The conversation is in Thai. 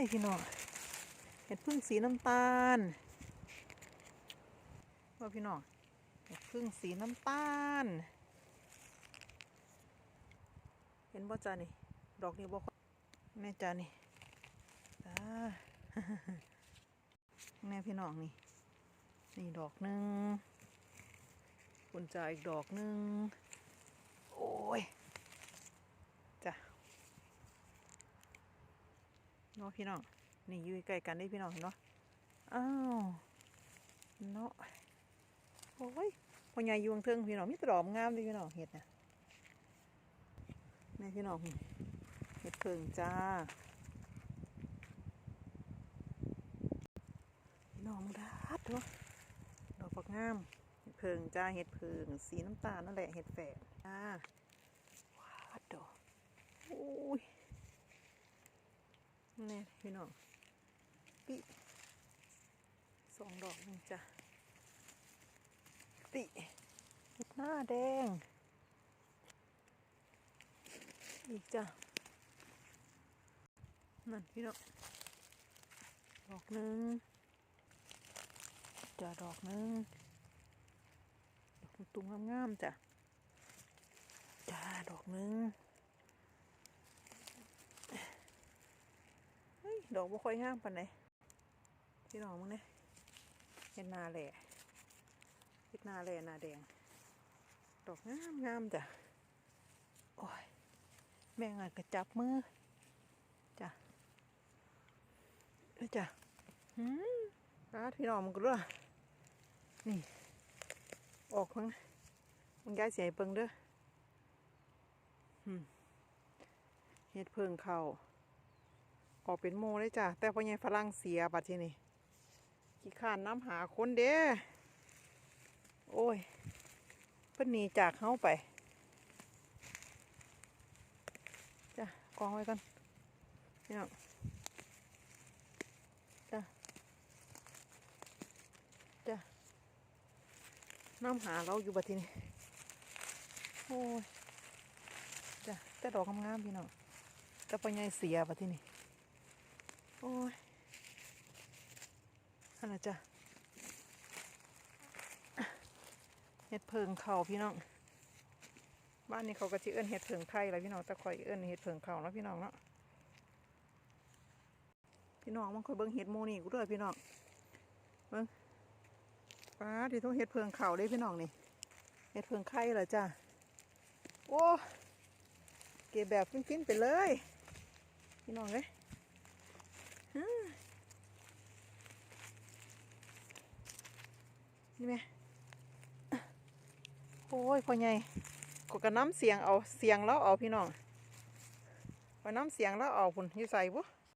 ยพี่น้องเห็ดพึ่งสีน้ำตาลว่าพี่น้องเห็ดพึ่งสีน้ำตาล เห็นบ่จ้านี่ ดอกนี้บ่แม่จ้านี่จ้าแม่พี่น้องนี่ นี่ดอกหนึ่งคุณจ่าอีกดอกหนึ่งโอ้ย จ้ะเนาะพี่น้องนี่อยู่ใกล้กันได้พี่น้องเห็นเนาะอ้าวเนาะโอ้ยพ่อใหญ่ยู่ข้างเทิงพี่น้องมีตดอกงามเดิพี่น้องเห็ดนะแม่พี่น้องเห็ดเพิงจ้าพี่น้องดัดเนาะดอกบักงามเห็ดเพิงจ้าเห็ดเพิงสีน้ำตาลนั่นแหละเห็ดแฝดจ้าว้าวดอกโอ้ย นี่พี่น้องปิสองดอกนี่จ้ะปิหน้าแดง อีกจ้ะ นั่นพี่น้องดอกหนึ่งจ้ะดอกหนึ่งดอกตุ้มงามๆจ้ะ จ้า ดอกหนึ่งเฮ้ย ดอกบ่ค่อยงามปานไหนพี่น้องมึงเนี่ยเห็นหนาแหล่เห็นหนาแหล่หนาแดง ดอกงามงามจ้ะ โอ้ย แม่งอาจกระจับมือจ้ะเอ้ยจ้ะหืมอาพี่น้องมึงก็ด้วยนี่ ออกมั้งมึงย้ายเสียเปิงเด้อเฮ็ดเพิงเขา ออกเป็นโมเลยจ้ะ แต่พ่อใหญ่ฝรั่งเสียบัดทีนี่ขี้ขานน้ำหาคนเด้โอ้ยเพิ่นหนีจากเฮาไปจ้ะกองไว้กันเนี่ยจ้ะจ้ะน้ำหาเราอยู่บัดทีนี่โอ้ยจ้ะแต่ดอกงามๆพี่น้องแต่ปัญญาเสียปะที่นี่ โอ้ยอันน่ะจ้ะเห็ดเพิงเข่าพี่น้อง บ้านนี้เขาก็จะเอื้อนเห็ดเพิงไทยแหละพี่น้องแต่คอยเอื้อนเห็ดเพิงเข่าเนาะพี่น้องเนาะพี่น้องมันคอยเบิ่งเห็ดโมนี่กูด้วยพี่น้องเบิ่งป้าที่ทุกเห็ดเพิงเข่าเลยพี่น้องนี่เห็ดเพิงไข่เหรอจ้ะโอ้เก็บแบบฟินๆไปเลย พี่น้องเลย นี่ไหมโอ้ยพ่อใหญ่กดกระน้ำเสียงเอาเสียงแล้วเอาพี่น้องกระน้ำเสียงแล้วเอาพุ่นอยู่ใส่บุ๊